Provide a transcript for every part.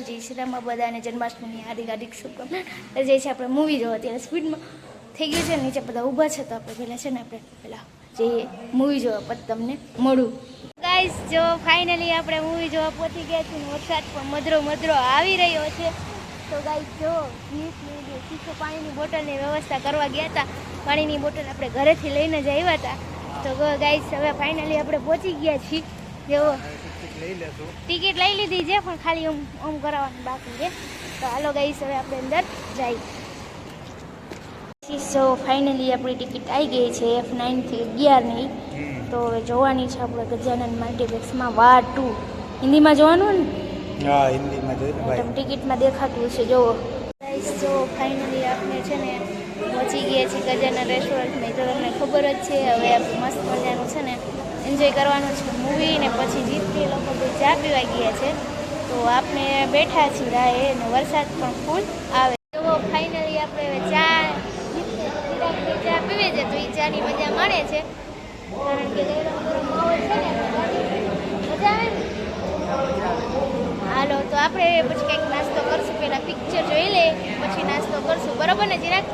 હર હર જય શ્રી રામમાં બધાને જન્માષ્ટમીની હાર્દિક હાર્દિક શુભકામના. જઈએ જે છે આપણે મૂવી જોવા, અત્યારે સ્પીડમાં થઈ ગયું છે નીચે બધા ઊભા છે તો આપણે પહેલાં છે ને આપણે પહેલાં જઈએ મૂવી જોવા પછી તમને મળું. ગાઈસ જો ફાઇનલી આપણે મૂવી જોવા પહોંચી ગયા છીએ વરસાદ પણ મધરો મધરો આવી રહ્યો છે. તો ગાઈસ જો વીસ શીખો પાણીની બોટલની વ્યવસ્થા કરવા ગયા હતા. પાણીની બોટલ આપણે ઘરેથી લઈને જ આવ્યા હતા. તો ગાઈસ હવે ફાઇનલી આપણે પહોંચી ગયા છીએ. જો ટિકિટ લઈ લીધી છે પણ ખાલી આમ આમ કરાવવાનું બાકી છે. તો હાલો ગાઈસ હવે આપણે અંદર જઈએ. સો ફાઇનલી આપણી ટિકિટ આવી ગઈ છે એફ નાઇનથી અગિયારની તો હવે જોવાની છે આપણે ગજાનંદ મલ્ટીપ્લેક્સમાં વાર ટુ હિન્દીમાં જોવાનું ને? હા હિન્દીમાં જોઈ ટિકિટમાં દેખાતું હશે જોવો ગાઈસ જો ફાઇનલી આપણે છે ને પહોંચી ગયા છીએ ગજાના રેસ્ટોરન્ટમાં તો તમને ખબર જ છે, હવે મસ્ત મજાનું છે ને એન્જોય કરવાનું છે મૂવી ને પછી જીતથી લોકો બે ચા પીવા ગયા છે. તો આપણે બેઠા છીએ રાહે અને વરસાદ પણ ફૂલ આવે. તો ફાઇનલી આપણે ચા ચા પીવે છે, તો એ ચાની મજા માણે છે. કારણ કે મજા આવે હાલો, તો આપણે પછી કંઈક નાસ્તો કરશું, પહેલાં પિક્ચર જોઈ લે પછી નાસ્તો કરશું. બરાબર ને, ચિરાગ?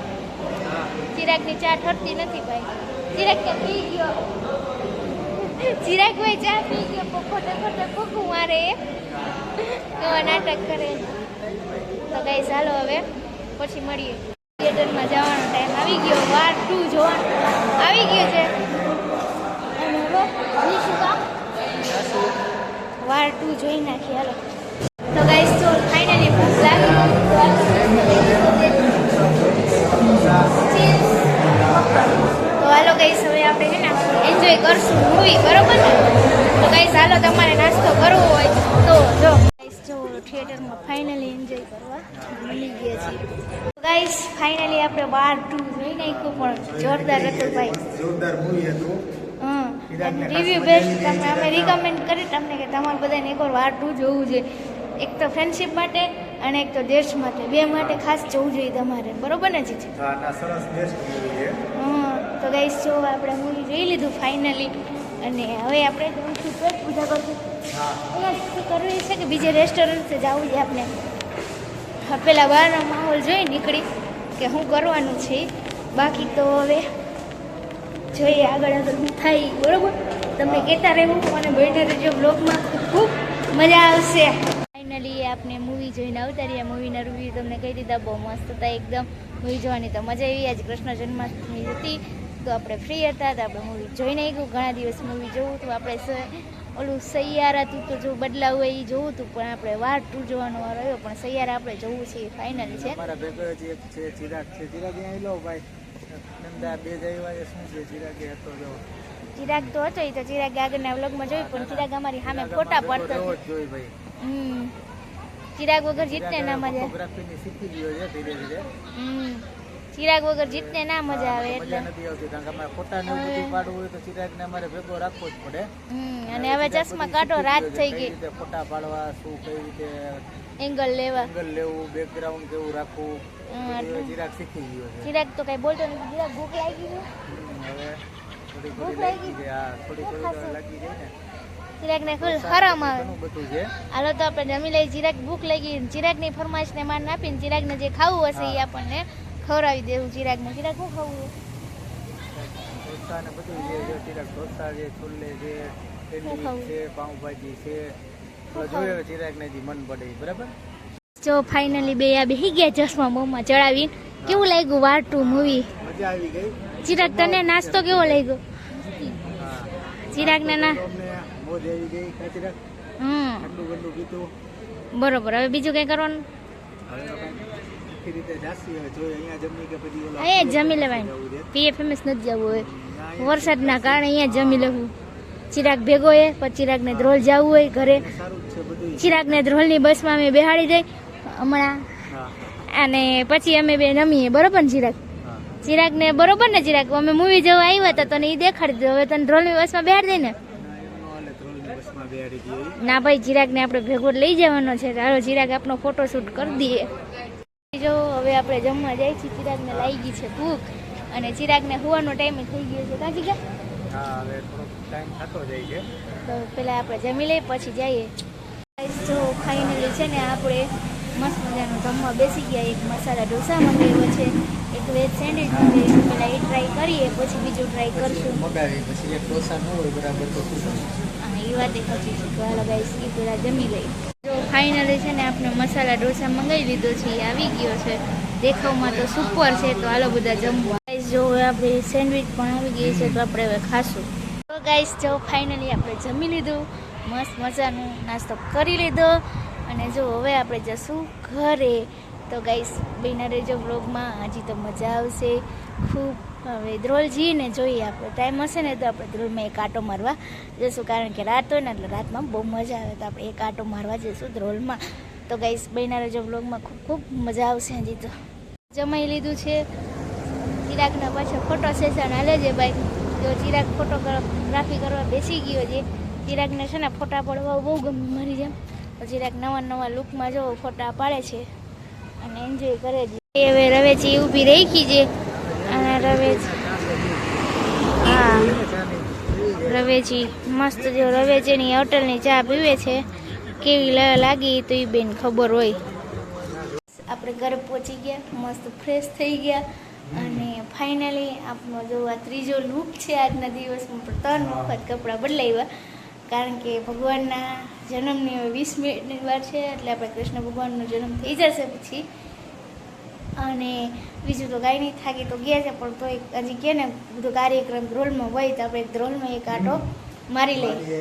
ચિરાગની ચા ઠરતી નથી ભાઈ. ચિરાગ કે પી ગયો. ચિરાગ ભાઈ ચા પી ગયો. ખોટે ખોટે ભૂખું મારે. એવા નાટક કરે. તો ગઈ ચાલો હવે. પછી મળીએ. થિયેટરમાં જવાનો ટાઈમ આવી ગયો. વાર ટુ જોવાનો. આવી ગયો છે. વાર ટુ જોઈ નાખી હાલો. તો ગાઈસ તો ફાઇનલી ભૂખ લાગી. તો હાલો ગાઈસ હવે આપણે છે ને એન્જોય કરશું મૂવી બરોબર ને? તો ગાઈસ હાલો તમારે નાસ્તો કરવો હોય તો જો. ગાઈસ જો થિયેટરમાં ફાઇનલી એન્જોય કરવા મળી ગયા છીએ. ગાઈસ ફાઇનલી આપણે બાર ટુ જોઈ નાખ્યું પણ જોરદાર હતું ભાઈ. જોરદાર મૂવી હતું. રિવ્યુ બેસ્ટ તમે અમે રિકમેન્ડ કરી તમને કે તમારે બધાને એકવાર વાર ટુ જોવું છે. એક તો ફ્રેન્ડશિપ માટે અને એક તો દેશ માટે બે માટે ખાસ જવું જોઈએ તમારે બરોબર ને જીજી? હા હા તો ગાઈસ જો આપણે મૂવી જોઈ લીધું ફાઇનલી અને હવે આપણે જઈશું પેટ પૂજા કરશું. હા. કરવું છે કે બીજે રેસ્ટોરન્ટ જવું છે આપણે. પેલા બહારનો માહોલ જોઈ નીકળી કે શું કરવાનું છે. બાકી તો હવે જોઈએ આગળ આગળ શું થાય બરોબર? તમે કહેતા રહેવું અને બેઠા રહેજો બ્લોગમાં ખૂબ મજા આવશે. ફાઇનલી આપણે મૂવી જોઈને આવતા રહ્યા મૂવીના રિવ્યૂ તમને કહી દીધા. બહુ મસ્ત હતા એકદમ. મૂવી જોવાની તો મજા આવી. આજે કૃષ્ણ જન્માષ્ટમી હતી. તો આપણે ફ્રી હતા. તો આપણે મૂવી જોઈને ગયું ઘણા દિવસ મૂવી જોવું હતું. આપણે ઓલું સૈયારા તું તો જો બદલાવ હોય એ જોવું હતું. પણ આપણે વાર ટુ જોવાનો વાર આવ્યો. પણ સૈયારા આપણે જોવું છે એ ફાઇનલ છે. અમારા ભેગો એક છે ચિરાગ છે. ચિરાગ અહીં લો ભાઈ. નંદા બે જઈવા શું છે? ચિરાગ હતો જો. ચિરાગ તો હતો એ તો. ચિરાગ આગળના વ્લોગમાં જોયું. પણ ચિરાગ અમારી સામે ફોટા પડતો હમ. ચિરાગ વગર જીતને ના મજા ફોટોગ્રાફીની શીખી ગયો છે ધીરે ધીરે. ચિરાગ વગર જીતને ના મજા આવે એટલે. નથી આવતી કારણ કે અમારે ફોટા ને બધું પાડવું હોય તો ચિરાગને અમારે ભેગો રાખવો જ પડે. અને હવે ચશ્મા કાઢો રાત થઈ ગઈ. ફોટા પાડવા શું કઈ રીતે એંગલ લેવા. એંગલ લેવું બેકગ્રાઉન્ડ કેવું રાખવું. ચિરાગ શીખી ગયો છે. ચિરાગ તો કઈ બોલતો નથી. ચિરાગ ભૂખ લાગી છે? હવે થોડી થોડી લાગી? ગઈ હા થોડી થોડી લાગી ગઈ ને. ચિરાગને ફૂલ હરમ. આવે હાલો તો આપણે જમી લઈએ. ચિરાગ ભૂખ લાગી ચિરાગની ફરમાઈશને માન આપીને ચિરાગને જે ખાવું હશે એ આપણને ખવડાવી દેવું ચિરાગને. ચિરાગ શું ખાવું? બધું ચિરાગ ઢોસા છે છોલે છે શું ખાવું? છે પાઉંભાજી છે. જોઈએ ચિરાગ ને જે મન પડે બરાબર? જો ફાઇનલી બે આ બેસી ગયા ચશ્મા મોંમાં ચડાવીને. કેવું લાગ્યું વાર ટુ મૂવી મજા આવી ગઈ. ચિરાગ તને નાસ્તો કેવો લાગ્યો? હા. ના મોજ આવી ગઈ કા હમ. ઠંડુ ગંડુ પીતું બરોબર હવે બીજું કંઈ કરવાનું? અહીંયા જમી લેવાય. પીએફએમએસ નથી જવું હોય. વરસાદના કારણે અહીંયા જમી લેવું. ચિરાગ ભેગો હોય પછી ચિરાગને ધ્રોલ જવું હોય ઘરે. ચિરાગને ધ્રોલની બસમાં અમે બેહાડી દઈ હમણાં. અને પછી અમે બે નમીએ બરોબર ને ચિરાગ? ચિરાગને બરોબર ને ચિરાગ? અમે મૂવી જોવા આવ્યા હતા તને એ દેખાડી દો. હવે તને ધ્રોલની બસમાં બેહાડી દઈ ને ના, એમ નો હાલે ધ્રોલની બસમાં બેહાડી દઈએ ના ભાઈ ચિરાગને આપણે ભેગો લઈ જવાનો છે. ચાલો ચિરાગ આપણો ફોટોશૂટ કરી દઈએ. જો હવે આપણે જમવા જાય છે ચિરાગને લાગી ગઈ છે ભૂખ. અને ચિરાગને હોવાનો ટાઈમ થઈ ગયો છે. કાજી ગયા હા હવે થોડોક ટાઈમ થતો જાય છે. તો પેલા આપણે જમી લઈએ પછી જઈએ. જો ફાઇનલી છે ને આપણે મસ્ત મજાનું જમવા બેસી ગયા. એક મસાલા ઢોસા મંગાવ્યો છે. એક વેજ સેન્ડવિચ મંગાવ્યું પહેલાં એ ટ્રાય કરીએ પછી બીજું ટ્રાય કરશું. મગાવી પછી એક ડોસા ન હોય બરાબર તો શું? કરવું? હા એ વાત છે તો હાલો ગાઈસ એ પહેલાં જમી લઈ. જો ફાઇનલી છે ને આપણે મસાલા ઢોસા મંગાવી લીધો છે, એ આવી ગયો છે. દેખાવમાં તો સુપર છે, તો હાલો બધા જમવા. ગાઈસ જો આપણે સેન્ડવિચ પણ આવી ગઈ છે, તો આપણે હવે ખાશું. તો ગાઈસ જો ફાઇનલી આપણે જમી લીધું. મસ્ત મજાનું નાસ્તો કરી લીધો. અને જો હવે આપણે જશું ઘરે. તો ગાઈસ બિના રહેજો બ્લોગમાં હજી તો મજા આવશે. ખૂબ હવે ધ્રોલ જઈને જોઈએ આપણે. ટાઈમ હશે ને તો આપણે ધ્રોલમાં એક આટો મારવા જઈશું. કારણ કે રાત હોય ને એટલે રાતમાં બહુ મજા આવે તો આપણે એક આટો મારવા જઈશું ધ્રોલમાં તો ગાઈસ બહેના રજો બ્લોગમાં ખૂબ ખૂબ મજા આવશે હજી તો. જમાઈ લીધું છે. ચિરાગના પાછળ ફોટો સેશન હાલે છે ભાઈ. જો ચિરાગ ફોટોગ્રાફી કરવા બેસી ગયો છે. ચિરાગને છે ને ફોટા પાડવા બહુ ગમે મારી જેમ. તો ચિરાગ નવા નવા લુકમાં જો ફોટા પાડે છે. અને એન્જોય કરે છે. હવે રવેચી ઊભી રહી છે. રવેચી હા. રવેચી મસ્ત જો રવેજીની હોટલની ચા પીવે છે. કેવી લાગી તો એ બેન ખબર હોય. આપણે ઘરે પહોંચી ગયા, મસ્ત ફ્રેશ થઈ ગયા. અને ફાઇનલી આપણો જો આ ત્રીજો લુક છે આજના દિવસમાં પણ ત્રણ વખત કપડાં બદલાવ્યા. કારણ કે ભગવાનના જન્મની વીસ મિનિટની વાર છે, એટલે આપણે કૃષ્ણ ભગવાનનો જન્મ થઈ જશે પછી. અને બીજું તો કાંઈ નહીં થાકી તો ગયા છે પણ તો એક હજી કે ને બધો કાર્યક્રમ ધ્રોલમાં હોય તો આપણે ધ્રોલમાં એક આટો મારી લઈએ.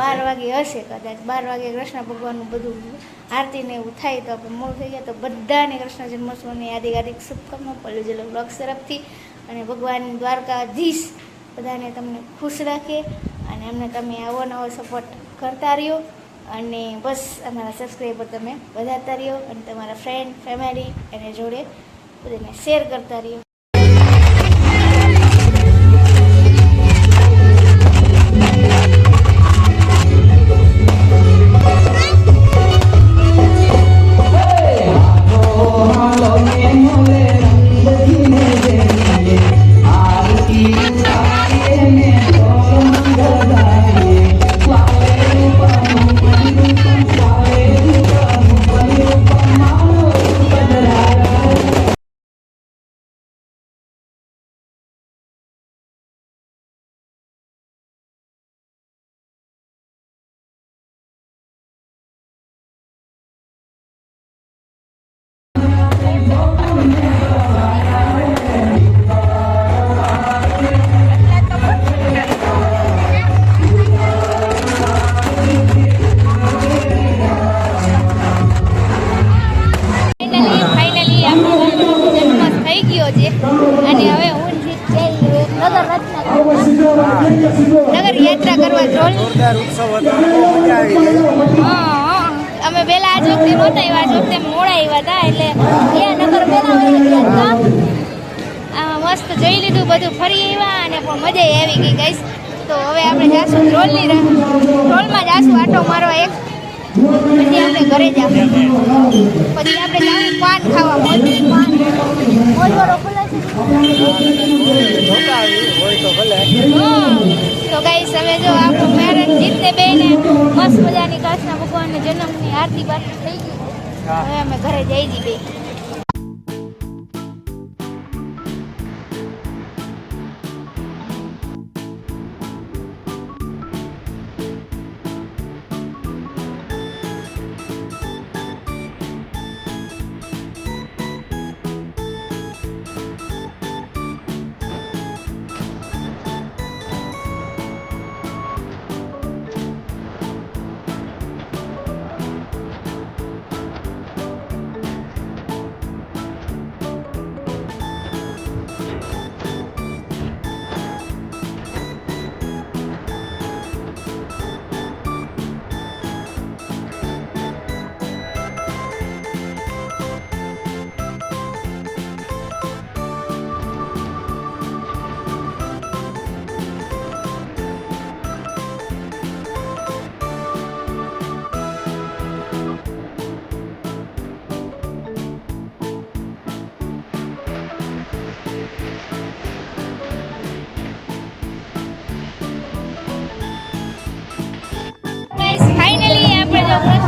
બાર વાગે હશે કદાચ બાર વાગે કૃષ્ણ ભગવાનનું બધું આરતી ને એવું થાય તો આપણે મોડું થઈ ગયા તો બધાને કૃષ્ણ જન્મોત્સવની હાર્દિક હાર્દિક શુભકામના પલ્લુ જલ બ્લોગ્સ તરફથી. અને ભગવાન દ્વારકાધીશ બધાને તમને ખુશ રાખે અને અમને તમે આવો નવો સપોર્ટ કરતા રહ્યો. અને બસ અમારા સબસ્ક્રાઈબર તમે વધારતા રહ્યો અને તમારા ફ્રેન્ડ ફેમિલી અને જોડે બધાને શેર કરતા રહ્યો. જોરદાર ઉત્સવ હતો. મજા આવી ગઈ. હા, હા. અમે પેલા આજ વખતે નહોતા આવ્યા આજ વખતે મોડા આવ્યા હતા એટલે ત્યાં નગર પેલા ગયા આ મસ્ત જોઈ લીધું બધું ફરી આવ્યા અને પણ મજા આવી ગઈ ગઈશ તો હવે આપણે જાશું ટ્રોલની ટ્રોલમાં જાશું આટો મારવા એક. પછી આપણે ઘરે જાશું પછી આપણે જાશું પાન ખાવા. મોજરી પાન મોજવાળો ખુલ્લા છે હોય તો ભલે હા. તો ગાઈસ હવે જો આપણો મેરેજ જીતને બેને મસ્ત મજાની કૃષ્ણ ભગવાનના જન્મની આરતી બારતી થઈ ગઈ. હવે અમે ઘરે જઈ જી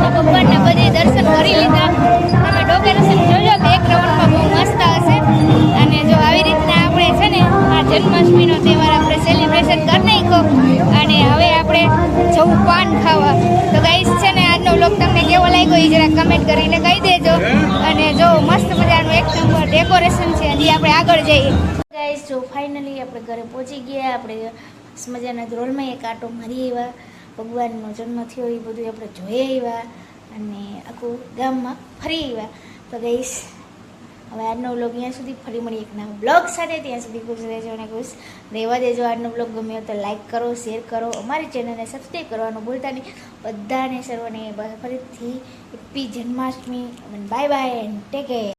ભગવાનના બધે દર્શન કરી લીધા. તમે ડેકોરેશન જોજો બેકગ્રાઉન્ડમાં બહુ મસ્ત હશે. અને જો આવી રીતના આપણે છે ને આ જન્માષ્ટમીનો તહેવાર આપણે સેલિબ્રેશન કરી નાખ્યો. અને હવે આપણે જવું પાન ખાવા. તો ગાઈસ છે ને આજનો વ્લોગ તમને કેવો લાગ્યો એ જરા કમેન્ટ કરીને કહી દેજો. અને જો મસ્ત મજાનું એક નંબર ડેકોરેશન છે, હજી આપણે આગળ જઈએ. ગાઈસ જો ફાઇનલી આપણે ઘરે પહોંચી ગયા, આપણે મજાના ધ્રોલમાં એક આટો મારી આવ્યા. ભગવાનનો જન્મ થયો, એ બધું આપણે જોઈ આવ્યા અને આખું ગામમાં ફરી આવ્યા. તો ગઈશ હવે આજનો વ્લોગ અહીંયા સુધી ફરી મળી એક નવા બ્લોગ સાથે. ત્યાં સુધી ખુશ રહેજો અને ખુશ રહેવા દેજો. આજનો બ્લોગ ગમ્યો તો લાઈક કરો શેર કરો. અમારી ચેનલને સબસ્ક્રાઈબ કરવાનું ભૂલતા નહીં. બધાને સર્વને ફરીથી happy Janmashtami bye bye and take care